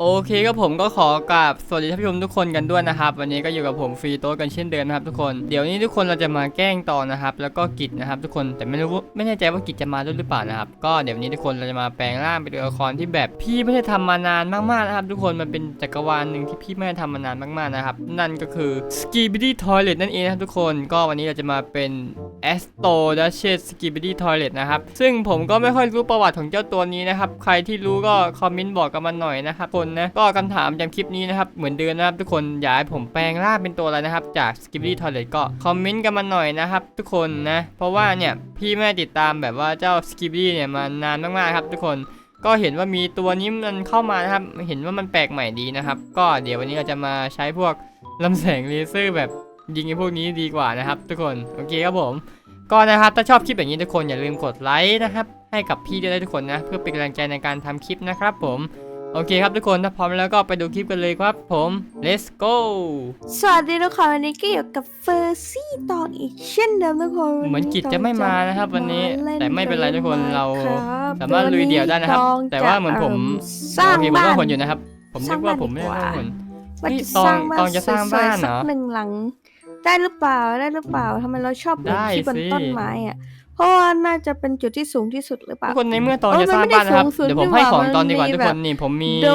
โอเคก็ผมก็ขอกราบสวัสดีท่านผู้ชมทุกคนกันด้วยนะครับ วันนี้ก็อยู่กับผมฟรีโต้กันเช่นเดิมนะครับทุกคนเดี๋ยวนี้ทุกคนเราจะมาแกล้งต่อนะครับ แล้วก็กิจนะครับ ทุกคนแต่ไม่รู้ไม่แน่ใจว่ากิจจะมาด้วยหรือเปล่านะครับก็เดี๋ยววันนี้ทุกคนเราจะมาแปลงร่างเป็นตัวละครที่แบบพี่ไม่ได้ทำมานานมากๆนะครับ ทุกคนมันเป็นจักรวาลหนึ่งที่พี่ไม่ได้ทำมานานมากๆนะครับนั่นก็คือ s k i b i d y Toilet นั่นเองนะครับทุกคนก็วันนี้เราจะมาเป็น a s t o d a c h e s s k i b i d y Toilet นะครับซึ่งผมก็ไม่ค่อยรู้ประวัติของเจ้าตัวนี้นะครับใครที่รู้ก็คอมเมนต์บอกกันมาหน่อยนะครับคนนะก็คำถามจำคลิปนี้นะครับเหมือนเดิมนะครับ ทุกคนอยากให้ผมแปลงร่างเป็นตัวอะไรนะครับ จาก s k i b i d y Toilet ก็คอมเมนต์กันมาหน่อยนะครับ ทุกคนนะ เพราะว่าเนี่ยพี่ไม่ติดตามแบบว่าเจ้า s k i b i d y เนี่ยมานานมากๆครับ ทุกคนก็เห็นว่ามีตัวนี้มันเข้ามานะครับ เห็นว่ามันแปลกใหม่ดีนะครับ ก็เดี๋ยววันนี้เราจะมาใช้พวกลำแสงเลเซอร์แบบยิงไอ้พวกนี้ดีกว่านะครับ ทุกคนโอเคครับผมก็นะครับถ้าชอบคลิปอย่างนี้ทุกคนอย่าลืมกดไลค์นะครับให้กับพี่ด้วยนะทุกคนนะเพื่อเป็นกำลังใจในการทำคลิปนะครับผม โอเคครับทุกคนถ้าพร้อมแล้วก็ไปดูคลิปกันเลยครับผม let's go สวัสดีทุกคนวันนี้ก็อยู่กับเฟอร์ซี่ตองอีกเช่นเดิมทุกคนเหมือนกิจจะไม่มานะครับวันนี้าล่แต่ไม่เป็นไรทุกคนเราครับสามารถลุยเดี่ยวได้นะครับตองแต่ว่าเหมือนผมจะสร้างโอเคผมบ้าว่านคนอยู่นะครับ ผมนึกว่าผมไม่ได้สร้างบ้านว่าคนว่าเฮ้ยจะสร้างบ้านตองจะสร้างบ้านเหรอสวยๆสักหนึ่งหลัง ได้หรือเปล่าได้หรือเปล่าทำไมเราชอบปลูกได้ที่บนสิต้นไม้อะ เพราะว่าน่าจะเป็นจุดที่สูงที่สุดหรือเปล่าทุกคนในเมื่อตอนเออจะสร้างมันไม่ได้บ้านนะครับสูงสุดเดี๋ยวผมนี่ให้หว่าของตอนดีกว่ามันมีทุกคนนี่ผมมีโด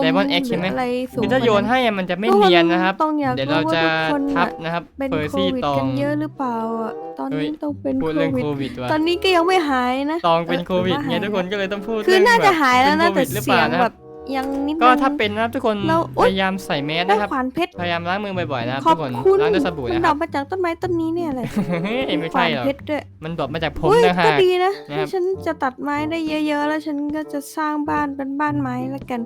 ม Diamond X ใช่ไหมรืออะไรสูงคือถ้าโยนให้อะมันจะไม่เนียนนะครับ ต้องอยากเดี๋ยวเรารู้จะว่าทุกคนทัน่ะบนะครับเป็นเฟอร์โคซี่วิดตอกังนเยอะหรือเปล่าอะตอนเฮ้นี้ย ต้องเป็นพูโคดเรื่องวิดโควิดว่ะตอนนี้ก็ยังไม่หายนะตองเป็นโควิดเออไงว่าหายทุกคนก็เลยต้องพูดคือเรื่องน่าจะแบบหายแล้วนะเป็นโคแต่วิดหรือเปเสียล่างนะคแบรับบ ยังนิดนึง ก็ถ้าเป็นนะครับทุกคนแล้วพอุ๊ยยายามใส่แมสได้นะครับ ขวานเพชร พยายามล้างมือบ่อยๆนะครับขอทุบกคนคุณล้างด้วยสบู่มันนะดคอรักบมาจากต้นไม้ต้นนี้เนี่ยเลยเฮ้ยไม่ขใช่วานหรอกเพชรด้วยมันดรอปมาจากผมเฮ้ยนะฮะ ก็ดีนะนะครับถ้าฉันจะตัดไม้ได้เยอะ ๆ แล้วฉันก็จะสร้างบ้านเป็นบ้านไม้แล้วกัน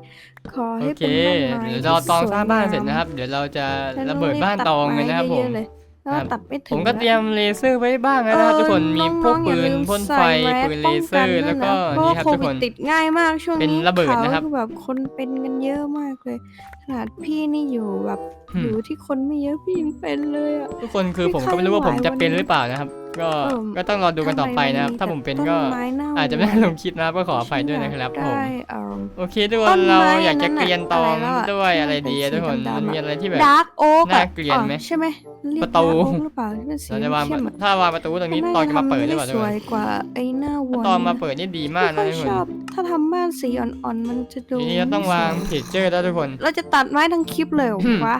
ขอโอให้เคเป็นบ้านไม้เดี๋ยวเราตองสร้างบ้านเสร็จที่นะครับ เดี๋ยวเราจะสวยงามระเบิดบ้านตองเลยนะครับฉัผรู้มเยตัดไม้เยอะๆเลย แล้วครับตัดไม่ถึงผมก็เตรียมเลเซอร์ไว้บ้างแล้วนะครับทุกคนมีพวกปืนพ่นไฟปืนเลเซอร์แล้วก็เพราะนี่ว่าครับโคทุกวิคดนติดง่ายมากช่วงเป็นนี้ระเบิดนะครับข่าวคือแบบคนเป็นกันเยอะมากเลยขนาดพี่นี่อยู่แบบอืมอยู่ที่คนไม่เยอะพี่ยังเป็นเลยอะทุกคนคือไม่ผมก็ไม่รู้ว่าใครผมจะไหวเป็นวันนี้หรือเปล่านะครับ ก็เออก็ต้องรอดูกันต่อไปนะครับ ถ้าผมเป็นก็ต้นไม้เน่า อาจจะไม่ได้ลงคลิปนะครับก็ขออภัยด้วยนะครับผม ได้เอ่อโอเคทุกคต้นนเราไม้อยากจะอันนั้นเกลียนตองอะไรแล้วอะด้วยที่มันอะไรดีอะเป็นทุกคนสีดำๆมันมีอะอะไรที่แบบ ดาร์กโอ๊กน่าเกลียดไหมใช่ไหมเรียก ประตูดาร์กโอ๊กหรือเปล่าที่เป็นสีเราจะวางเข้มๆอะถ้าวางประตูตรงนี้ตอนจะมาเปิดหรือเปล่าทำทุกสควนยกว่าไอ้หน้าวัวตอนมาเปิดนี่ดีมากไม่นะค่อยทุกคชนอบถ้าทำบ้านสีอ่อนๆมันจะดูทีนี้เราต้องวางไม่สเพวยจเจอร์แล้วทุกคน เราจะตัดไม้ทั้งคลิปเลยเหรออืมวะ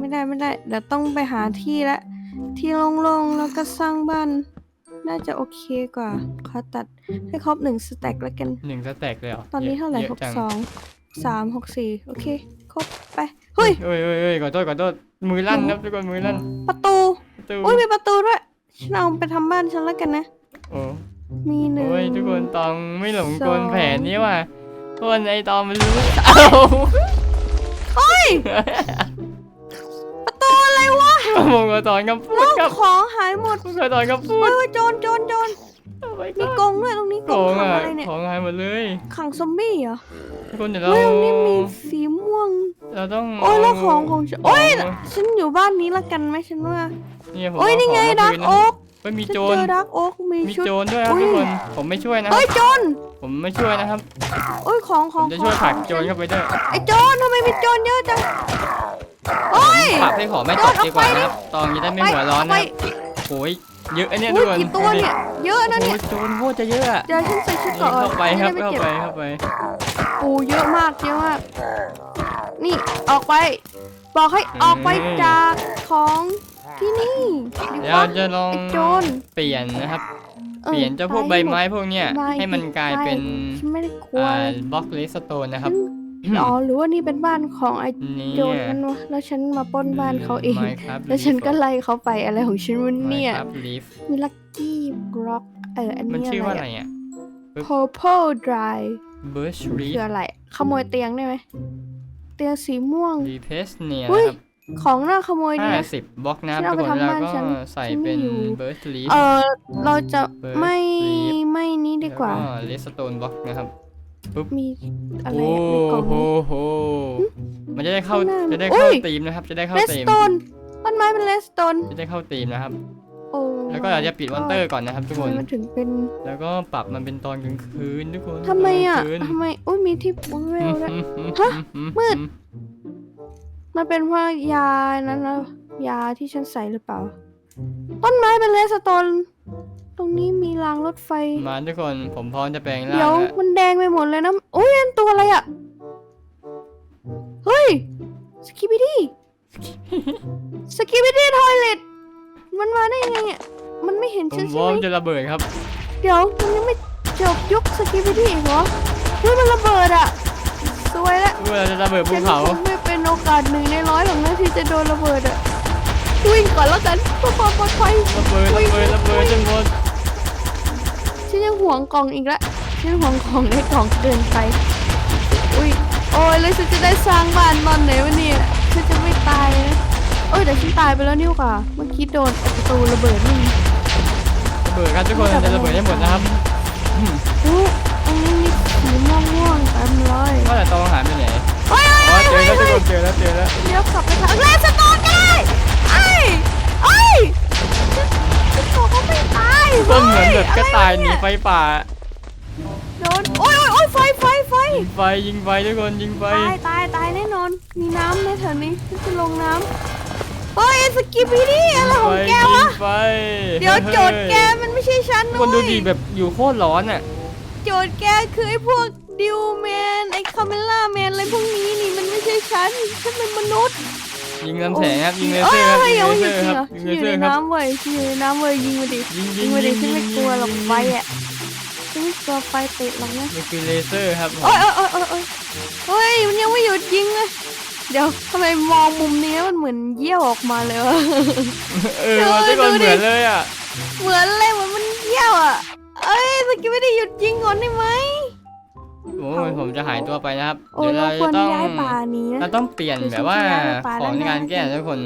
ไม่ได้ไม่ได้เดี๋ยวต้องไปหาที่ละ ที่โล่งๆแล้วก็สร้างบ้าน น่าจะโอเคกว่าขอตัดให้ครบหนึ่งสแต็กแล้วกัน หนึ่งสแต็กเลยเหรอตอนนี้เท่าไหร่ยะหกจัสองสามหกสี่โอเค ครบไปเฮ้ยเอ้ยเอ้ยเอ้ยขอโทษขอโทษมือลั่นครับทุกคนมือลั่นประตูประตูอุ้ยมีประตูด้วยฉันเอาไปทำบ้านฉันแล้วกันนะ โอ้มีหนึ่งโอ้ยทุกคนตองไม่หลงกลสองแผนนี้ว่ะคนไอตองมันรู้เอ้าเฮ้ยประตูอะไร วะมงกรตอนกับพูดครับของหายหมดมงกรตอนกับพูดเฮ้ยเฮ้ยโจรโจรโจรโอ้ยมีกรงด้วยตรงนี้กโกรงงขังอะอะไรเนี่ยของหายหมดเลยขังซอมบี้เหรอทุกคนเดี๋ยวเราเฮ้ยตรงนี้มีสีม่วง เราต้องโอ้ยแล้วของของฉันโอ้ยขงฉันอยู่บ้านนี้ละกันไหมฉันว่าเนี่ยผมโอ้ยเานี่ไงของดัมากคืนนะโอ๊กเฮ้ยมีฉันโจเจรอดักโอ๊กมีมีชุดโจรด้วยครับอุ้ยทุกคนผมไม่ช่วยนะคเฮ้รัยบโจรผมไม่ช่วยนะครับโอ้ยของขผองมจะช่วยขผลัอกงโจรเข้าไปด้วยไอ้โจรทำไมมีโจรเยอะจัง โอ้ย ปรับให้ขอไม่ตกดีกว่านะครับตองจะได้ไม่หัวร้อนไปนะครับโอ้ยเยอะอันเนี้ยอุ้ทุยกคนกี่ตัวเนี่ย เยอะนะโอ้เนี่ยยโจรโคตรจะเยอะอะเดี๋ยวฉันใส่ชุดนี่เกราะเข้าไปครับจะด้เข้าม่ไปจ็บเข้าไป โอ้เยอะมากเยอะมาก นี่ออกไป บอกให้ออกไปจากของที่นี่ดีเดี๋กยวว่าจะลองไอ้โจรเปลี่ยนนะครับออเปลี่ยนเจ้าพวกใบไม้พวกเนี้ยไปให้มันกลายเป็นฉันไม่ได้กลัวอ่าบล็อกเลสโตนนะครับ อ๋อหรือว่านี่เป็นบ้านของไอ้นี่โจรนั่นวะแล้วฉันมาปล้นบ้านเขาเอง Minecraft แล้วฉันก็ Leaf ไล่เขาไปอะไรของฉันวันเนี่ย Minecraft Leaf มีลักกี้บล็อกเอออันมันนี้ชื่อว่าอะอะไรไรอะ purple dry Birch คือ Leaf อะไร ขโมยเตียงได้ไหมเตียงสีม่วง r e p e s เนี่ยอุ้นะยครับของน่าขโมยดีห้านะสิบบล็อกนะครับฉันเอาทุกคนไปทำแล้วบ้านก็ฉันใส่ฉันไม่เป็นอยู่ Birch Leaf เออเราจะ Birch ไม่ Leaf ไม่นี้ดีกว่าแล้วก็ Redstone Block นะครับ มีอะไรโอ้อะในกล่องโหนี้ โหมันจะได้เข้าข้างหน้าจะได้อุ๊เข้ายธีมนะครับ จะได้เข้าเลสธีมโตนต้นไม้เป็นเลสโตนจะได้เข้าธีมนะครับ โอ้แล้วก็อาจจะปิดมอนเตอร์ก่อนนะครับทุกทำคไมน มันถึงเป็นแล้วก็ปรับมันเป็นตอนกลางคืนทุกคนทำไมอะตนกลางคืนทำไมอุ้ยมีที่เวลด้วยฮะมืด มันเป็นเพราะยานั้นนะยาที่ฉันใส่หรือเปล่า ต้นไม้เป็นเลสโตน ตรงนี้มีรางรถไฟ มาทุกคนผมพร้อมจะแปลงร่างเดี๋ยวแล้วมันแดงไปหมดเลยนะโอ้ยอันตัวอะไรอะเฮ้ยสกิบิดี้สกิบิดี้ทอยเลตมันมาได้ยังไงอะมันไม่เห็นผฉัมนพใช่ร้อไหมมจะระเบิดครับ เดี๋ยวมันยังไม่จบยุคสกิบิดี้อีกเหรอเฮ้ยมันระเบิดอะสวยละ เวลาจะระเบิดภูฉันเขาคงไม่เป็นโอกาสหนึ่งในร้อยหรอกนะที่จะโดนระเบิดอะวิ่งก่อนแล้วกันเพื่อความปลอดภัยระเบิดระเบิดระเบิดจนหมด ฉันยังห่วงกล่องอีกละฉันห่วงของในกล่องเกินไป อุ้ย โอ้ยแล้วฉันจะได้สร้างบ้านตอนไหนวะเนี่ย ฉันจะไม่ตายนะเอ้ยแต่ฉันตายไปแล้วนี่หว่าเมื่อกี้โดนประตูระเบิดนี่ระเบิดครับทุกคนจะระเบิดให้หมดนะครับอืมอู้ตรงนี้มีสีม่วงม่วงๆเต็มเลยว่าแต่ตองหายไปไหนเฮ้ยอ๋อเฮ้ยเจอเฮ้ยแล้วทุกเฮ้คยนเจอแล้วเจอแล้วเลี้ยวกลับไปทางแรกสโตนก็ได้ไอ้ไอ้ ฉันบอกเขาไม่ตายก็เหมือนแบบกระต่ายหนีไฟป่าโดนโอ้ยโอ้ยโอ้ยไฟไฟไฟยิงไฟยิงไฟทุกคนยิงไฟตายตายตายแน่นอน มีน้ำไหมแถวนี้ฉันจะลงน้ำเฮ้ยสกิปปี้นี่อะไรของแกยิวะงไฟเดี๋ยวโจทย์แกมันไม่ใช่ฉันทุกนะคนดูเว้ยดีแบบอยู่โคตรร้อนอะโจทย์แกคือไอ้พวกดิวแมนไอ้คาเมล่าแมนอะไรพวกนี้นี่มันไม่ใช่ฉันฉันเป็นมนุษย์ ยิงลำแสงครับยิงเลเซอร์ครับเอ้ยยิงยังเลไม่เซหอยุดร์จริคงรับเหรอยิงฉัเลนอยู่เซอร์ครับในน้ำเว้ยฉันอยู่ในน้ำเว้ยยิงมาดิยิงยิยิงงมาดิยิงฉันไม่กลัวหรอกยิงไฟอะฉันไม่กลัวไฟติดหรอกนะมันคือเลเซอร์ครับผมโอ้ยโอ้ยโอ้ยโอ้ยโอ้ยเฮ้ยมันยังไม่หยุดยิงเลยเดี๋ยวทำไมมองมุมนี้มันเหมือนเยี่ยวออกมาเลยวะ เออมันทุกคนดูเหดิมือนเลยอะเหมือนเลยเหมือนมันเยี่ยวอะ เอ้ยสกิไม่ได้หยุดยิงก่อนได้ไหม โอ้ยผมจะหายตัวไปนะครับโอ้เดี๋ยวเราเราควจะรต้องย้ายป่านี้นะ เราต้องเปลี่ยนคือแบบว่าฉันจะย้ายไปป่าของในด้านหน้าการแก้ทุกคน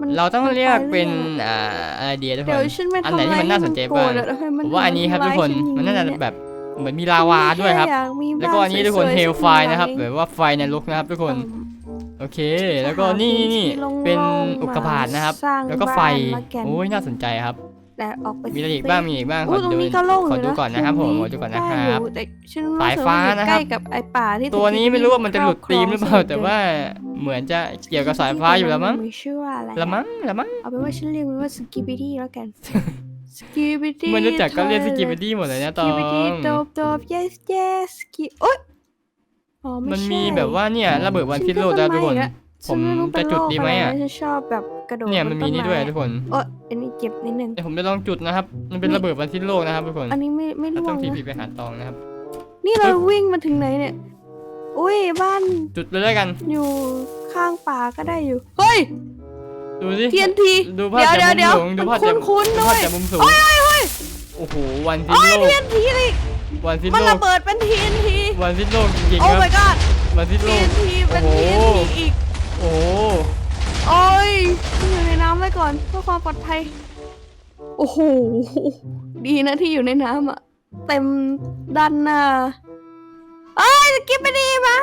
มันเราต้องเรียกเป็นมันไปรื่อยอ่าอะไรดีอะทุกคเดี๋ยวน ฉันไม่อันทำไหนที่มันน่าสนใจให้โกรบ้างธอะแล้วให้ผมว่าอันนี้ครับทุกคนทำมันน่าจะร้ยฉัแบบเหมือนมีลาวาด้วยครับแอยากมีแล้วก็อันนี้ทุกคนบ้าเฮสวยลๆไฟสักหงนะครับเองแบบว่าไฟในลุกนะครับ ทุกคนเอิ่มโอเค แล้วก็นี่นี่นี่หาพื้นที่เป็นโล่งๆอุกกาบาตนะครับสร้างแล้วก็ไฟบ้านละกันโอ้ยน่าสนใจครับ แต่ออกไปมีอะไรอีกบ้างมีอีกบ้างขอุ้อยตรงดูนี้ก็โล่งขออยู่ดูนะก่อนนะครับผมตงขอดูก่อนนะได้ครับอยู่แต่ฉันรู้สายสึกฟ้าว่าอยู่นะครับใกล้กับไอ้ป่าที่ตัวนี้ไม่รู้ว่ามันจะหลุดธีมหรือเปล่าคบคงแต่ว่าเหมือนจะเกี่ยวกับสายฟ้าอยู่แล้วมั้งไม่ชื่อว่าอะไรละมั้งละมั้งเอาเป็นว่าฉันเรียกมันว่าสกิบิดี้แล้วกันสกิบิดี้มันรู้จักก็เรียกสกิปปี้หมดเลยนะตสอกิบิดี้งโดบโดบ yes yes สกิโอ๊ยอ๋อไมันมีใช่แบบว่าเนี่ยระเบิดวันพิษโลกแล้วทุกคน ฉัไม่รู้ผมจะจุดดีไหมอะเป็นโรครนะฉันชอบแบบกระโดดเนี่ยมันมีนี่ด้วยบทุกคนต้นไม้เอออันนี้เจ็บนิดนึง เดี๋ยวผมจะลองจุดนะครับ มันเป็นระเบิดวันพิษโลกนะครับทุกคนอันนี้ไม่ไม่เราร่วต้องงทีนะพีไปหาตองนะครับ นี่เราวิ่งมาถึงไหนเนี่ย อุ้ยบ้านจุดเลยแล้วกัน อยู่ข้างป่าก็ได้อยู่ เฮ้ย ดูสิเทียนทีดูภาพเดี๋ยวจากเดี๋ยวมุมเดี๋ยวสูงดูภาพจากมันคุ้นๆดูด้ภาวยพจากมุมสูง เฮ้ยเฮ้ยเฮ้ยโอ้โหวันพิษโอ้ยโลก เทียนทีเลยวันพิษมันโลระก เบิดเป็นทีนทีวันพิษโลกจริงๆโอ้ ครับ my god วันพิษโลทีกนทีเป็นโอ้ทีโหนทีอีกโอ้โหโอ้ยอยู่ในน้ำไว้ก่อนเพื่อความปลอดภัย โอ้โห ดีนะที่อยู่ในน้ำอะเต็มด้านหน้าเอ้ยสกิปไม่ดีมา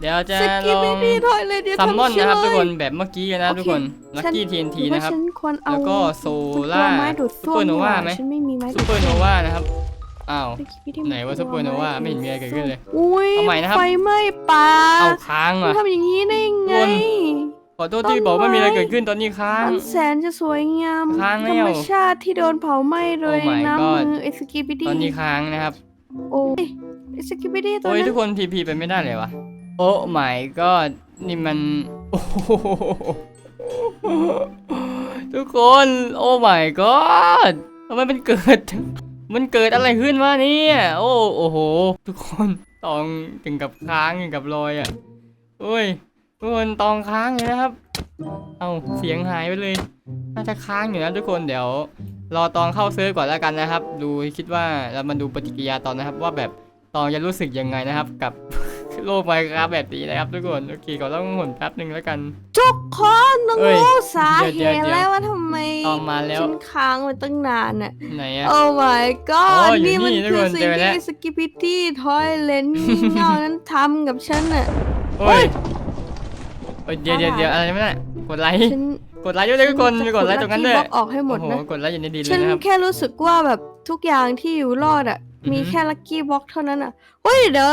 เดี๋ยวจะสกิลปอไม่งดีถอยเลยเดี๋ยวซัมมอนทำนะครับเชื่ทุกอคนเลยแบบเมื่อกี้นะโอเคทุกคนลัคฉันกี้ทีนทีหรือว่านะครับ ฉันควรเอาแล้วก็โซตัวล่าไม้ดูดซูซ่วเปอมร์โนดีกวาว่าไหมฉันไม่มีไม้ซูเปอร์โนวานะครับ อ้าวสกิปไม่ได้ไหนว่าซูเปอร์โนวาไม่เห็นมีอะไรเกิดขึ้นเลย อุ้ยเอาใหม่นะครับ ไฟไหม้ป่าเอาค้างมันอะ ทำอย่างนี้ได้ไง วน ขอโทษที่บอกว่าไม่มีอะไรเกิดขึ้นตอนนี้ค้าง มันแสนจะสวยงามค้างแล้ธรวรมชาติที่โดนเผาไหม้โดย Oh my น้ำ god มือไอสกิปปี้ตอนนี้ค้างนะครับ โอ้ยไอสกิปปี้ตัวโอ้ยนั้ทุนกคนพีพีไปไม่ได้เลยวะโอ้ my god นี่มันโอ้โหทุกคน โอ้ my god ทำไมมันเกิด มันเกิดอะไรขึ้นวะเนี่ย โอ้โอ้โห ทุกคนตองถึงกับค้างถึงกับลอยอะโอ้ยทุกคนตองค้างเลยนะครับ เอาเสียงหายไปเลย น่าจะค้างอยู่นะทุกคนเดี๋ยว รอตองเข้าเซิร์ฟก่อนแล้วกันนะครับ ดูคิดว่าเรามาดูปฏิกิริยาตอนนะครับ ว่าแบบตองจะรู้สึกยังไงนะครับกับ โลกไมครับแบบนี้นะครับทุกคนโอเคก็ต้องหมุนแป๊บหนึ่งแล้วกัน ทุกคนต้องเอ้ยรู้สาเหเดี๋ยวตุเดี๋ยวแล้วว่าทำไมตองมาแล้ว ฉันค้างมาตั้งนานน่ะ ไหนอะ โอ้ my อ๋ god ออยู่นี่มันนี่ทุกคืคอนสิ่เจงอแล้ว ที่สกิปปี้ที่ทอยเลนเงานั้นทำกับฉันน่ะ โอ้ยเอ้ยเดี๋ยวเดี๋ยวเดี๋ยวอะไรไม่ได้กดไลค์ฉันกดไลค์ด้วยนะทุกคนไปกดไลค์ตรงนั้นด้วยบล็อกออกให้หมดโอ้โหนะ กดไลค์อยู่ในดินเลฉัยนนะครับ แค่รู้สึกว่าแบบทุกอย่างที่อยู่รอดอะอือฮึ มีแค่ลัคกี้บ็อกเท่านั้นอะเฮ้ยเดี๋ยว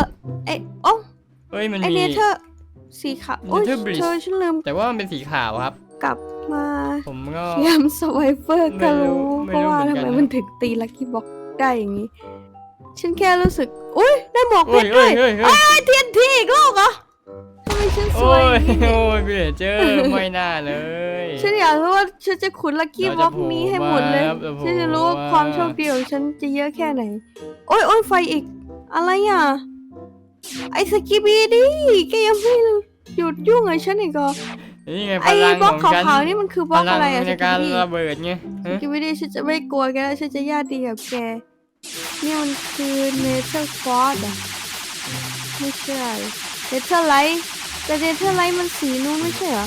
ไอ้โอ้เฮ้ยมันไอมี เนเธอร์สีขาวโอ้ย Nether Bridge เธอฉันลืมแต่ว่ามันเป็นสีขาวครับ กลับมาผมก็ ยามสไวเฟอร์ไม่ก็รู้รู้ไม่เพราะรู้ว่าเหมืทำอนกันไมนะมันถึงตีลัคกี้บ็อกได้อย่างนี้ ฉันแค่รู้สึก อุ้ยได้หมวกเพโอ้ชยรด้เอ้วยยเอ้ยเอ้ย ไอเทียนทีอีกลูกเหรอทำไม ฉันสโอ้วยยอย่างนี้โอ้ยพี่เจอไม่น่าเลยฉันอยากรู้ว่าฉันจะขุดลัคกี้เราจะบ็อกนี้ให้หมดเลยโผล่มาครับเราโผล่ฉันจะรู้ว่ามาความโชคดีของฉันจะเยอะแค่ไหน โอ้ยโอ้ยไฟอีก อะไรอะ ไอสกิบีดีแกยังไม่หยุดยุ่งกับฉันอีกเหรอนี่ไงพไอ้ลังบล็อกของฉันขาวๆนี่มันคือบล็อกพลังอะไรอะในการสกิปปี้ระเบิดไงสฮะกิบิดี้ฉันจะไม่กลัวแกแล้วฉันจะญาติดีกับแก นี่มันคือเนเธอร์ฟอร์ดอะไม่ใช่เนเธอร์ไลท์ แต่เนเธอร์ไลท์มันสีนู้นไม่ใช่เหรอ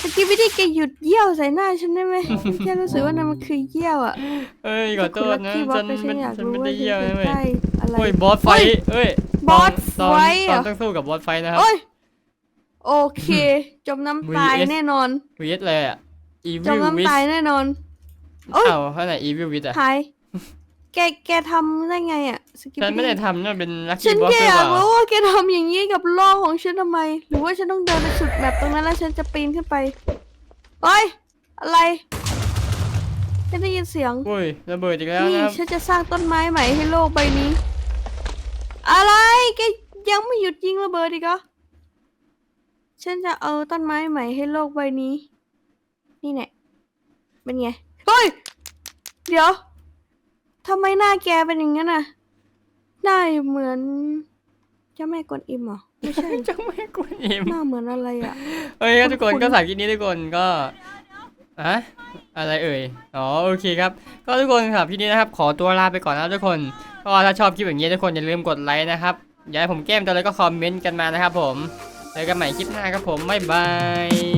สกิบิดี้แกหยุดเยี่ยวใส่หน้าฉันได้ไหมฉันแค่รู้สึกว่านั่นมันคือเยี่ยวอะเอ้ยขอโทษนะถ้าคุณฉัลันคกี้บ็อกซ์ฉันอยากไม่ฉันรู้ไม่ว่าได้เยี่ยมฉันะนเว้ยได้อะไรโอ้ยบอสไฟท์เอ้ยบอสตอนไฟท์ตเหรอนอต้องสู้กับบอสไฟท์นะครับโอ้ยโอเค จมน้ำตาย VS แน่นอนวีดเลยอะจ Evil มน้ำ Witch ตายแน่นอนโอ้ยเอ้าข้างไหน Evil Witch อะหายแกแกทำได้ไงอะสกิปฉันไม่ปี้ได้ทำนั่นเป็นลัคฉักี้นบ็อกแค่หรืออยาเปกล่ารู้ว่าแกทำอย่างนี้ กับโลกของฉันทำไม หรือว่าฉันต้องเดินไปสุดแบบตรงนั้นแล้วฉันจะปีนขึ้นไปเฮ้ย อะไร ฉันได้ยินเสียง โอ้ยระเบิดอีกแล้วนี่นะครับฉันจะสร้างต้นไม้ใหม่ให้โลกใบนี้ อะไรแกยังไม่หยุดยิงระเบิดอีกเหรอฉันจะเอาต้นไม้ใหม่ให้โลกใบนี้ นี่แน่เป็นไงเฮ้ยเดี๋ยวทำไมหน้าแกเป็นอย่างนั้นน่ะหน้าเหมือน จ้าแม่กวนอิมเหรอ ไม่ใช่จะไม่กวนอิมหน้าเหมือนอะไรอะ เฮ้ยครับทุกคนคุณก็สายคลิปนี้ทุกคนก็อะอะไรเอ่ย อ๋อโอเคครับ ก็ทุกคนครับคลิปนี้นะครับ ขอตัวลาไปก่อนนะครับทุกคน ก็ถ้าชอบคลิปอย่างนี้ทุกคนอย่าลืมกดไลค์นะครับ อยากให้ผมแกล้มตัวอะไรก็คอมเมนต์กันมานะครับผม เจอกันใหม่คลิปหน้าครับผม บ๊ายบาย